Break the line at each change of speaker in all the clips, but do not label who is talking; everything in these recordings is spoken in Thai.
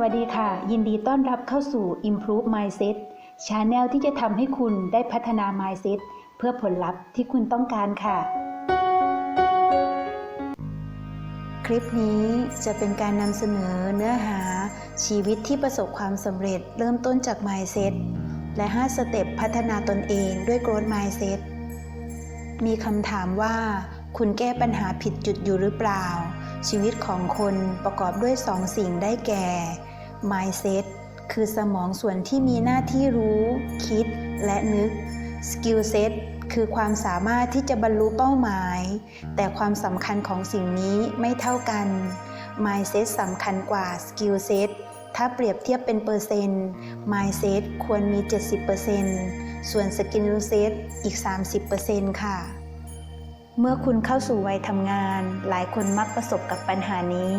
วัสดีค่ะ ยินดีต้อนรับเข้าสู่ Improve Mindset Channel ที่จะทำให้คุณได้พัฒนา Mindset เพื่อผลลัพธ์ที่คุณต้องการค่ะ คลิปนี้จะเป็นการนำเสนอเนื้อหาชีวิตที่ประสบความสำเร็จเริ่มต้นจาก Mindset และ 5 สเต็ปพัฒนาตนเองด้วย Growth Mindset มีคำถามว่า คุณแก้ปัญหาผิดจุดอยู่หรือเปล่า ชีวิตของคนประกอบด้วยสองสิ่งได้แก่ mindset คือสมองส่วนที่มีหน้าที่รู้ คิดและนึก skill set คือความสามารถที่จะบรรลุเป้าหมาย แต่ความสำคัญของสิ่งนี้ไม่เท่ากัน mindset สำคัญกว่า skill set ถ้าเปรียบเทียบเป็นเปอร์เซ็นต์ mindset ควรมี 70%ส่วน skill set อีก 30%ค่ะ เมื่อคุณเข้าสู่วัยทำงาน หลายคนมักประสบกับปัญหานี้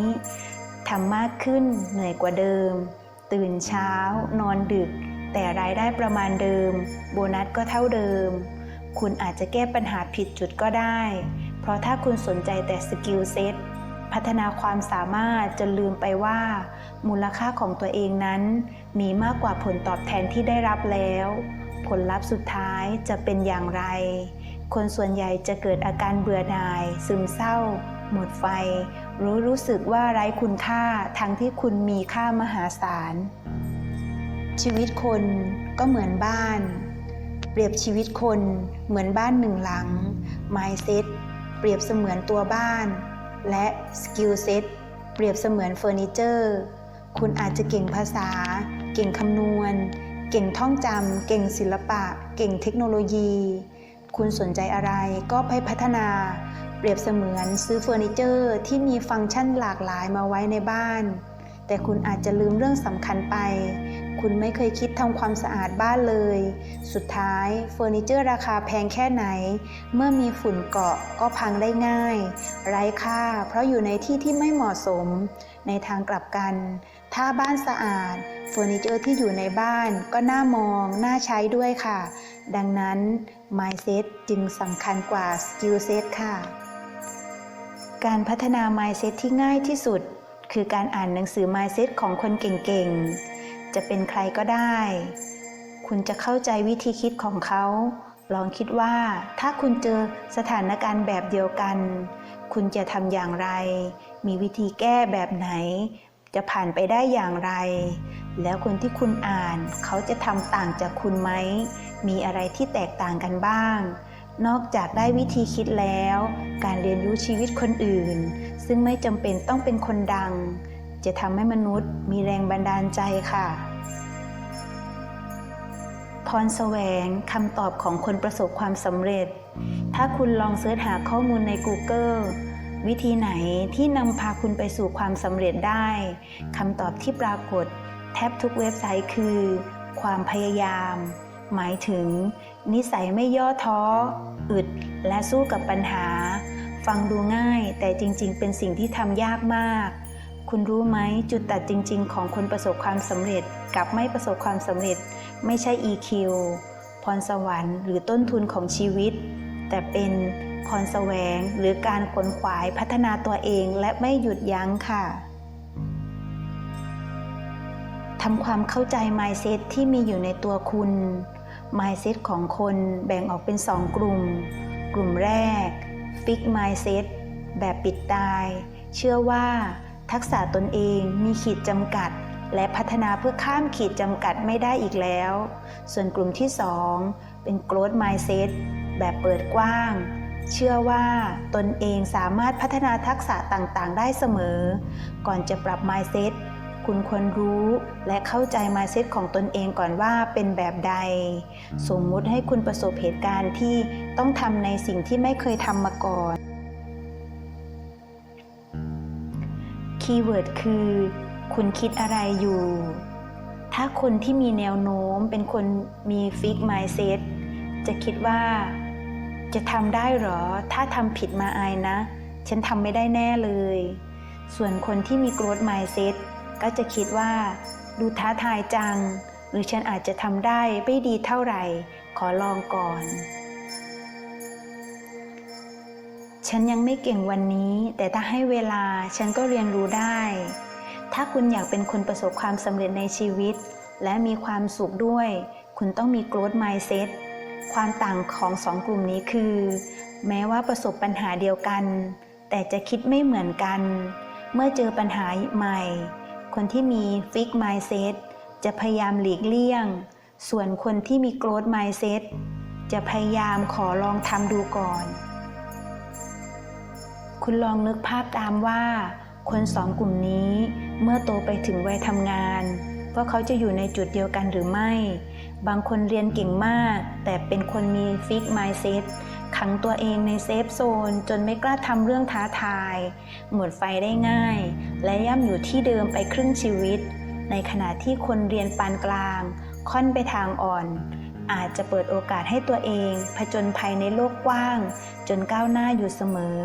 ทำมากขึ้นเหนื่อยกว่าเดิม ตื่นเช้า นอนดึก แต่รายได้ประมาณเดิม โบนัสก็เท่าเดิม คุณอาจจะแก้ปัญหาผิดจุดก็ได้ เพราะถ้าคุณสนใจแต่สกิลเซ็ตพัฒนาความสามารถจนลืมไปว่า มูลค่าของตัวเองนั้น มีมากกว่าผลตอบแทนที่ได้รับแล้ว ผลลัพธ์สุดท้ายจะเป็นอย่างไร คนส่วนใหญ่จะเกิดอาการเบื่อหน่าย ซึมเศร้า หมดไฟ รู้รู้สึกว่าไร้คุณค่าทั้งที่คุณมีค่ามหาศาล ชีวิตคนก็เหมือนบ้าน เปรียบชีวิตคนเหมือนบ้านหนึ่งหลัง mindset เปรียบเสมือนตัวบ้าน และ skill set เปรียบเสมือนเฟอร์นิเจอร์ คุณอาจจะเก่งภาษา เก่งคำนวณ เก่งท่องจำ เก่งศิลปะ เก่งเทคโนโลยี คุณสนใจอะไรก็ไปพัฒนาเปรียบเสมือนซื้อเฟอร์นิเจอร์ที่มีฟังก์ชันหลากหลายมาไว้ในบ้าน แต่คุณอาจจะลืมเรื่องสำคัญไป คุณไม่เคยคิดทำความสะอาดบ้านเลย สุดท้ายเฟอร์นิเจอร์ราคาแพงแค่ไหน เมื่อมีฝุ่นเกาะก็พังได้ง่าย ไร้ค่า เพราะอยู่ในที่ที่ไม่เหมาะสม ในทางกลับกัน ถ้าบ้านสะอาดเฟอร์นิเจอร์ที่อยู่ในบ้านก็น่ามอง น่าใช้ด้วยค่ะ ดังนั้น mindset จึงสำคัญกว่า skill set ค่ะ การพัฒนา mindset ที่ง่ายที่สุด คือการอ่านหนังสือ mindset ของคนเก่งๆ จะเป็นใครก็ได้ คุณจะเข้าใจวิธีคิดของเขา ลองคิดว่าถ้าคุณเจอสถานการณ์แบบเดียวกัน คุณจะทำอย่างไร มีวิธีแก้แบบไหน จะผ่านไปได้อย่างไรแล้วคนที่คุณอ่านเขาจะทำต่างจากคุณไหม มีอะไรที่แตกต่างกันบ้าง นอกจากได้วิธีคิดแล้ว การเรียนรู้ชีวิตคนอื่น ซึ่งไม่จำเป็นต้องเป็นคนดัง จะทำให้มนุษย์มีแรงบันดาลใจค่ะ พรแสวงคำตอบของคนประสบความสำเร็จ ถ้าคุณลองเสิร์ชหาข้อมูลใน Google วิธีไหนที่นำพาคุณไปสู่ความสำเร็จได้คำตอบที่ปรากฏ แทบทุกเว็บไซต์คือ ความพยายาม หมายถึง นิสัยไม่ย่อท้อ อึด และสู้กับปัญหา ฟังดูง่ายแต่จริงๆ เป็นสิ่งที่ทำยากมาก คุณรู้ไหมจุดตัดจริง ๆ ของคนประสบความสำเร็จกับไม่ประสบความสำเร็จ ไม่ใช่ EQ พรสวรรค์หรือต้นทุนของชีวิต แต่เป็นพรแสวงหรือการขนขวายพัฒนาตัวเองและไม่หยุดยั้งค่ะทำความเข้าใจ mindset ที่มีอยู่ในตัวคุณ mindset ของคนแบ่งออกเป็น 2 กลุ่ม กลุ่มแรก fix mindset แบบปิดตาย เชื่อว่าทักษะตนเองมีขีดจำกัด และพัฒนาเพื่อข้ามขีดจำกัดไม่ได้อีกแล้ว ส่วนกลุ่มที่ 2 เป็น growth mindset แบบเปิดกว้าง เชื่อว่าตนเองสามารถพัฒนาทักษะต่างๆ ได้เสมอ ก่อนจะปรับ mindset คุณควรรู้และเข้าใจ mindset ของตนเองก่อนว่าเป็นแบบใด สมมุติให้คุณประสบเหตุการณ์ที่ต้องทำในสิ่งที่ไม่เคยทำมาก่อน คีย์เวิร์ดคือ คุณคิดอะไรอยู่ ถ้าคนที่มีแนวโน้มเป็นคนมีฟิก mindset จะคิดว่า จะทำได้หรอ ถ้าทำผิดมาอายนะ ฉันทำไม่ได้แน่เลยส่วนคนที่มี growth mindset ก็จะคิดว่า ดูท้าทายจัง หรือฉันอาจจะทำได้ไม่ดีเท่าไหร่ ขอลองก่อน ฉันยังไม่เก่งวันนี้ แต่ถ้าให้เวลาฉันก็เรียนรู้ได้ ถ้าคุณอยากเป็นคนประสบความสำเร็จในชีวิต และมีความสุขด้วย คุณต้องมี growth mindset ความต่างของสองกลุ่มนี้คือ แม้ว่าประสบปัญหาเดียวกัน แต่จะคิดไม่เหมือนกัน เมื่อเจอปัญหาใหม่ คนที่มี fix mindset จะพยายามหลีกเลี่ยง ส่วนคนที่มี growth mindset จะพยายามขอลองทำดูก่อน คุณลองนึกภาพตามว่า คนสองกลุ่มนี้เมื่อโตไปถึงวัยทำงานว่าเขาจะอยู่ในจุดเดียวกันหรือไม่ บางคนเรียนเก่งมาก แต่เป็นคนมีฟิกไมซ์เซ็ตขังตัวเองในเซฟโซน จนไม่กล้าทำเรื่องท้าทาย หมดไฟได้ง่ายและย่ำอยู่ที่เดิมไปครึ่งชีวิต ในขณะที่คนเรียนปานกลาง ค่อนไปทางอ่อน อาจจะเปิดโอกาสให้ตัวเอง ผจญภัยในโลกกว้าง จนก้าวหน้าอยู่เสมอ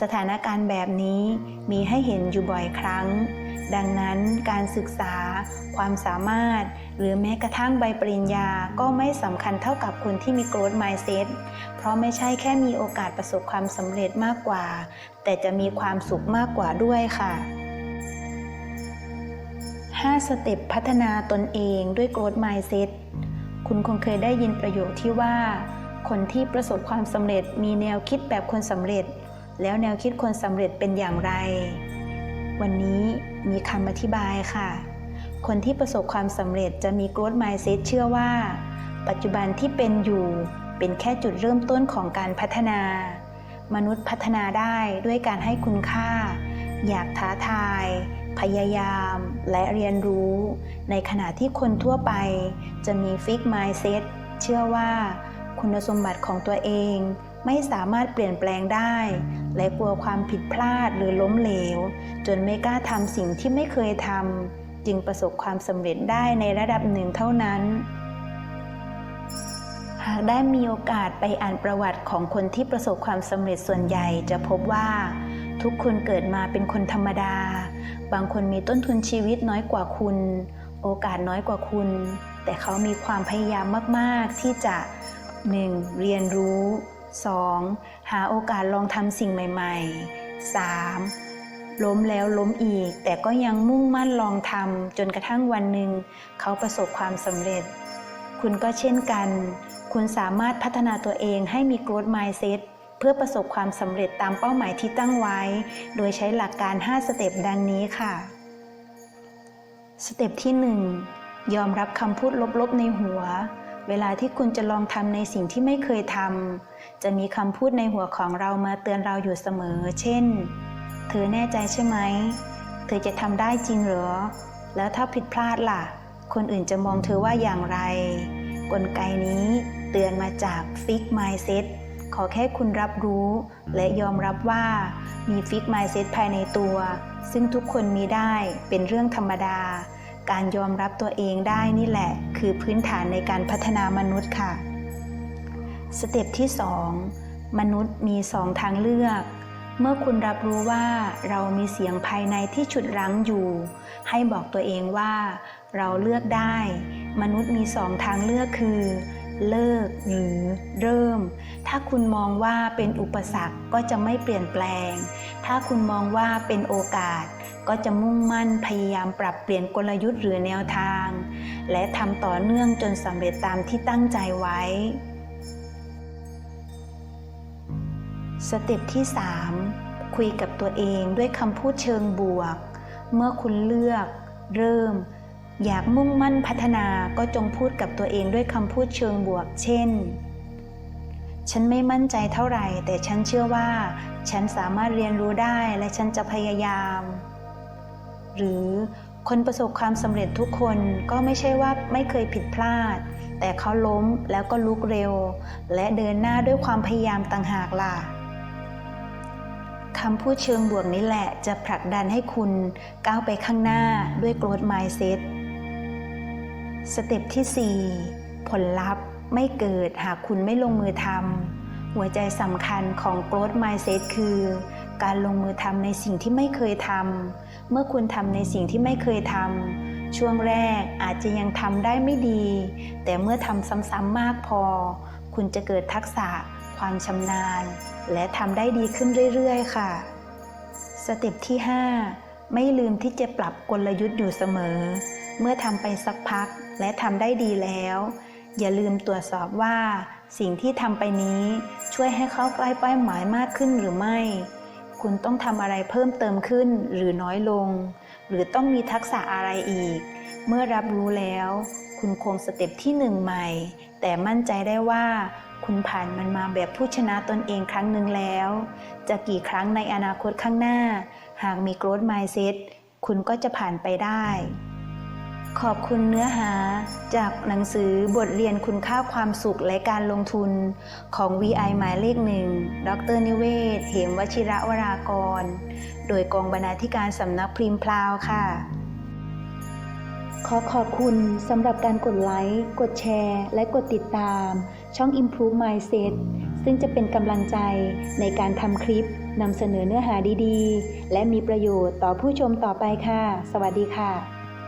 สถานการณ์แบบนี้มีให้เห็นอยู่บ่อยครั้ง ดังนั้นการศึกษา ความสามารถ หรือแม้กระทั่งใบปริญญาก็ไม่สำคัญเท่ากับคนที่มี growth mindset เพราะไม่ใช่แค่มีโอกาสประสบความสำเร็จมากกว่า แต่จะมีความสุขมากกว่าด้วยค่ะ 5 สเต็ปพัฒนาตนเองด้วย growth mindset คุณคงเคยได้ยินประโยคที่ว่า คนที่ประสบความสำเร็จมีแนวคิดแบบคนสำเร็จ แล้วแนวคิดคนสำเร็จเป็นอย่างไร วันนี้มีคำอธิบายค่ะ คนที่ประสบความสำเร็จจะมี growth mindset เชื่อว่า ปัจจุบันที่เป็นอยู่เป็นแค่จุดเริ่มต้นของการพัฒนา มนุษย์พัฒนาได้ด้วยการให้คุณค่า อยากท้าทาย พยายามและเรียนรู้ ในขณะที่คนทั่วไป จะมีฟิก mindset เชื่อว่าคุณสมบัติของตัวเองไม่สามารถเปลี่ยนแปลงได้ และกลัวความผิดพลาดหรือล้มเหลว จนไม่กล้าทำสิ่งที่ไม่เคยทำจึงประสบความสำเร็จได้ในระดับหนึ่งเท่านั้น หากได้มีโอกาสไปอ่านประวัติของคนที่ประสบความสำเร็จส่วนใหญ่จะพบว่า ทุกคนเกิดมาเป็นคนธรรมดา บางคนมีต้นทุนชีวิตน้อยกว่าคุณ โอกาสน้อยกว่าคุณ แต่เขามีความพยายามมาก ๆ ที่จะ 1. เรียนรู้ 2. หาโอกาสลองทำสิ่งใหม่ ๆ 3. ล้มแล้วล้มอีก แต่ก็ยังมุ่งมั่นลองทำจนกระทั่งวันหนึ่ง เขาประสบความสำเร็จ คุณก็เช่นกัน คุณสามารถพัฒนาตัวเองให้มี growth mindset เพื่อประสบความสำเร็จตามเป้าหมายที่ตั้งไว้ โดยใช้หลักการ 5 สเต็ปดังนี้ค่ะ สเต็ปที่ 1 ยอมรับคำพูดลบๆในหัว เวลาที่คุณจะลองทำในสิ่งที่ไม่เคยทำจะมีคำพูดในหัวของเรามาเตือนเราอยู่เสมอ เช่น เธอแน่ใจใช่ไหม เธอจะทำได้จริงเหรอ แล้วถ้าผิดพลาดล่ะ คนอื่นจะมองเธอว่าอย่างไร กลไกนี้เตือนมาจาก Fix Mindset ขอแค่คุณรับรู้ และยอมรับว่ามี Fix Mindset ภายในตัว ซึ่งทุกคนมีได้เป็นเรื่องธรรมดา การยอมรับตัวเองได้นี่แหละ คือพื้นฐานในการพัฒนามนุษย์ค่ะ สเต็ปที่ 2 มนุษย์มีสองทางเลือก เมื่อคุณรับรู้ว่าเรามีเสียงภายในที่ฉุดรั้งอยู่ ให้บอกตัวเองว่า เราเลือกได้ มนุษย์มีสองทางเลือกคือ เลิกหรือเริ่ม ถ้าคุณมองว่าเป็นอุปสรรคก็จะไม่เปลี่ยนแปลง ถ้าคุณมองว่าเป็นโอกาส ก็จะมุ่งมั่นพยายามปรับเปลี่ยนกลยุทธ์หรือแนวทาง และทำต่อเนื่องจนสำเร็จตามที่ตั้งใจไว้ สเต็ปที่ 3 คุยกับตัวเองด้วยคำพูดเชิงบวก เมื่อคุณเลือก เริ่ม อยากมุ่งมั่นพัฒนาก็จงพูดกับตัวเองด้วยคำพูดเชิงบวก เช่น ฉันไม่มั่นใจเท่าไหร่ แต่ฉันเชื่อว่า ฉันสามารถเรียนรู้ได้และฉันจะพยายาม หรือคนประสบความสำเร็จทุกคนก็ไม่ใช่ว่าไม่เคยผิดพลาด แต่เขาล้มแล้วก็ลุกเร็ว และเดินหน้าด้วยความพยายามต่างหากล่ะคำพูดเชิงบวกนี้แหละจะผลักดันให้คุณก้าวไปข้างหน้าด้วย growth mindset สเต็ปที่ 4 ผลลัพธ์ไม่เกิดหากคุณไม่ลงมือทำหัวใจสำคัญของ growth mindset คือ การลงมือทำในสิ่งที่ไม่เคยทำเมื่อคุณทำในสิ่งที่ไม่เคยทำช่วงแรกอาจจะยังทำได้ไม่ดี แต่เมื่อทำซ้ำๆมากพอ คุณจะเกิดทักษะ ความชำนาญ และทำได้ดีขึ้นเรื่อยๆ ค่ะสเต็ปที่ 5 ไม่ลืมที่จะปรับกลยุทธ์อยู่เสมอ เมื่อทำไปสักพัก และทำได้ดีแล้ว อย่าลืมตรวจสอบว่า สิ่งที่ทำไปนี้ช่วยให้เข้าใกล้เป้าหมายมากขึ้นหรือไม่ คุณต้องทำอะไรเพิ่มเติมขึ้นหรือน้อยลง หรือต้องมีทักษะอะไรอีก เมื่อรับรู้แล้ว คุณคงสเต็ปที่หนึ่งใหม่ แต่มั่นใจได้ว่าคุณผ่านมันมาแบบผู้ชนะตนเองครั้งหนึ่งแล้ว จะกี่ครั้งในอนาคตข้างหน้า หากมี growth mindset คุณก็จะผ่านไปได้ ขอบคุณเนื้อหาจากหนังสือบทเรียนคุณค่าความสุขและการลงทุนของ VI หมายเลขหนึ่ง ดรนิเวศ เหมวชิระวรากร โดยกองบรรณาธิการสำนักพิมพ์พลาวค่ะ ขอขอบคุณสำหรับการกดไลค์ กดแชร์ และกดติดตาม ช่อง Improve Mindset ซึ่งจะเป็นกำลังใจในการทำคลิปนำเสนอเนื้อหาดีๆ และมีประโยชน์ต่อผู้ชมต่อไปค่ะ สวัสดีค่ะ